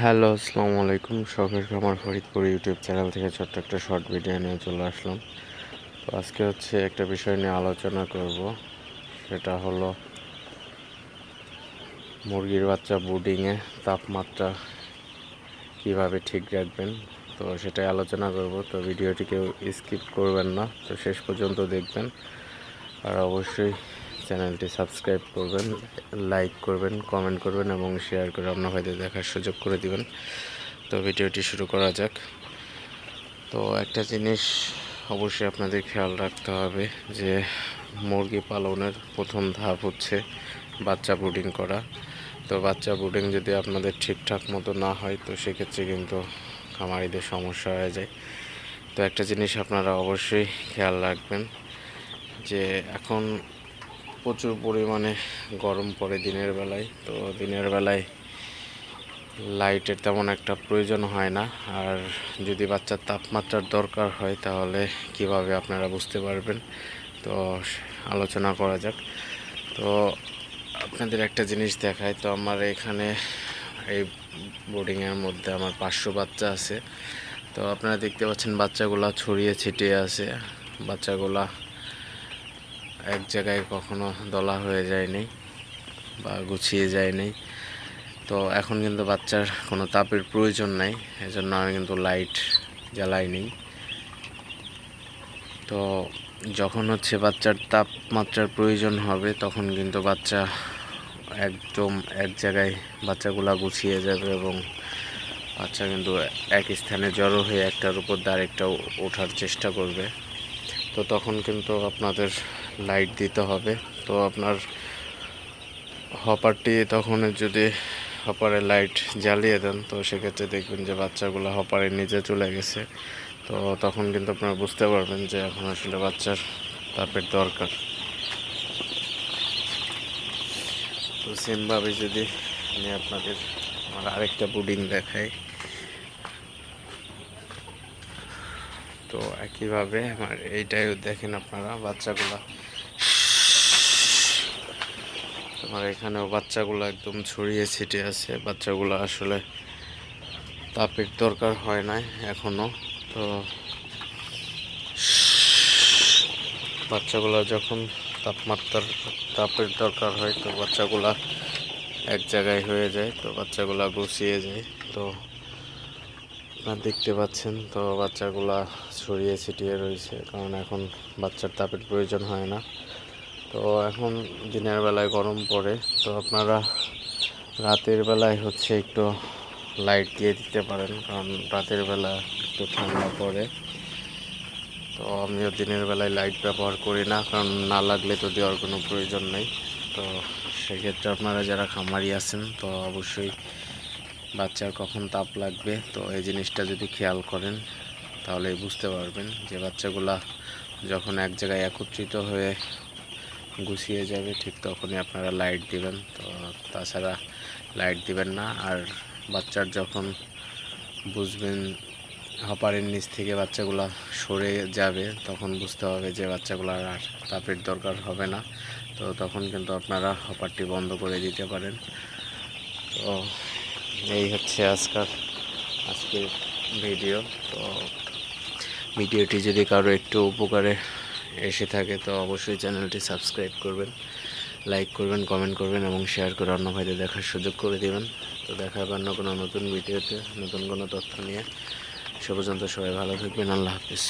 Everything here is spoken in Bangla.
হ্যালো, আসসালামু আলাইকুম। শখের খামার ফরিদপুর ইউটিউব চ্যানেল থেকে ছোট্ট একটা শর্ট ভিডিও নিয়ে চলে আসলাম। তো আজকে হচ্ছে একটা বিষয় নিয়ে আলোচনা করব। সেটা হলো মুরগির বাচ্চা বুডিংয়ে তাপমাত্রা কীভাবে ঠিক রাখবেন। তো সেটাই আলোচনা করব। তো ভিডিওটি কেউ স্কিপ করবেন না। তো শেষ পর্যন্ত দেখবেন। আর অবশ্যই চ্যানেলটি সাবস্ক্রাইব করবেন, লাইক করবেন, কমেন্ট করবেন এবং শেয়ার করে অন্য ভাইদের দেখার সুযোগ করে দিবেন। তো ভিডিওটি শুরু করা যাক। তো একটা জিনিস অবশ্যই আপনাদের খেয়াল রাখতে হবে যে মুরগি পালনের প্রথম ধাপ হচ্ছে বাচ্চা ব্রুডিং করা। তো বাচ্চা ব্রুডিং যদি আপনাদের ঠিকঠাক মতো না হয়, তো সেক্ষেত্রে কিন্তু খামারিদের সমস্যা হয়ে যায়। তো একটা জিনিস আপনারা অবশ্যই খেয়াল রাখবেন যে এখন প্রচুর পরিমাণে গরম পড়ে দিনের বেলায়। তো দিনের বেলায় লাইটের তেমন একটা প্রয়োজন হয় না। আর যদি বাচ্চার তাপমাত্রার দরকার হয়, তাহলে কীভাবে আপনারা বুঝতে পারবেন? তো আলোচনা করা যাক। তো আপনাদের একটা জিনিস দেখায়। তো আমার এখানে এই বোর্ডিংয়ের মধ্যে আমার পাঁচশো বাচ্চা আছে। তো আপনারা দেখতে পাচ্ছেন বাচ্চাগুলা ছড়িয়ে ছিটিয়ে আছে। বাচ্চাগুলা এক জায়গায় কখনো দলা হয়ে যায়নি বা গুছিয়ে যায়নি। তো এখন কিন্তু বাচ্চার কোনো তাপের প্রয়োজন নাই, এজন্য আমি কিন্তু লাইট জ্বালাইনি। তো যখন হচ্ছে বাচ্চার তাপমাত্রার প্রয়োজন হবে, তখন কিন্তু বাচ্চা একদম এক জায়গায় বাচ্চাগুলা গুছিয়ে যাবে এবং বাচ্চা কিন্তু এক স্থানে জড়ো হয়ে একটার উপর আরেকটা ওঠার চেষ্টা করবে। তো তখন কিন্তু আপনাদের লাইট দিতে হবে। তো আপনার হপারটি তখন যদি হপারে লাইট জ্বালিয়ে দেন, তো সেক্ষেত্রে দেখবেন যে বাচ্চাগুলো হপারের নিচে চলে গেছে। তো তখন কিন্তু আপনারা বুঝতে পারবেন যে এখন আসলে বাচ্চার তাপের দরকার। তো সেমভাবে যদি আমি আপনাদের আমার আরেকটা বুডিং দেখাই। তো একইভাবে আমার এইটাই দেখেন আপনারা, বাচ্চাগুলা। আমার এখানেও বাচ্চাগুলো একদম ছড়িয়ে ছিটিয়ে আছে। বাচ্চাগুলো আসলে তাপের দরকার হয় নাই এখনও তো বাচ্চাগুলো যখন তাপমাত্রার, তাপের দরকার হয়, তো বাচ্চাগুলা এক জায়গায় হয়ে যায়, তো বাচ্চাগুলা গুছিয়ে যায়। তো আপনারা দেখতে পাচ্ছেন তো বাচ্চাগুলা ছড়িয়ে ছিটিয়ে রয়েছে, কারণ এখন বাচ্চার তাপের প্রয়োজন হয় না। তো এখন দিনের বেলায় গরম পড়ে, তো আপনারা রাতের বেলায় হচ্ছে একটু লাইট দিয়ে দিতে পারেন, কারণ রাতের বেলা একটু ঠান্ডা পড়ে। তো আমিও দিনের বেলায় লাইট ব্যবহার করি না, কারণ না লাগলে তো দেওয়ার কোনো প্রয়োজন নেই। তো সেক্ষেত্রে আপনারা যারা খামারি আছেন, তো অবশ্যই বাচ্চার কখন তাপ লাগবে? তো এই জিনিসটা যদি খেয়াল করেন তাহলে বুঝতে পারবেন যে বাচ্চাগুলা যখন এক জায়গায় একত্রিত হয়ে গুছিয়ে যাবে, ঠিক তখনই আপনারা লাইট দিবেন। তো তাছাড়া লাইট দিবেন না। আর বাচ্চার যখন বুঝবেন হপারের নিচ থেকে বাচ্চাগুলা সরে যাবে, তখন বুঝতে হবে যে বাচ্চাগুলার আর তাপের দরকার হবে না। তো তখন কিন্তু আপনারা হপারটি বন্ধ করে দিতে পারেন। তো এই হচ্ছে আজকাল আজকের ভিডিও তো ভিডিওটি যদি কারও একটু উপকারে এসে থাকে, তো অবশ্যই চ্যানেলটি সাবস্ক্রাইব করবেন, লাইক করবেন কমেন্ট করবেন এবং শেয়ার করে অন্য ভাইদের দেখার সুযোগ করে দেবেন। তো দেখা হবে অন্য কোনো নতুন ভিডিওতে, নতুন কোনো তথ্য নিয়ে। সে পর্যন্ত সবাই ভালো থাকবেন, আল্লাহ হাফিজ।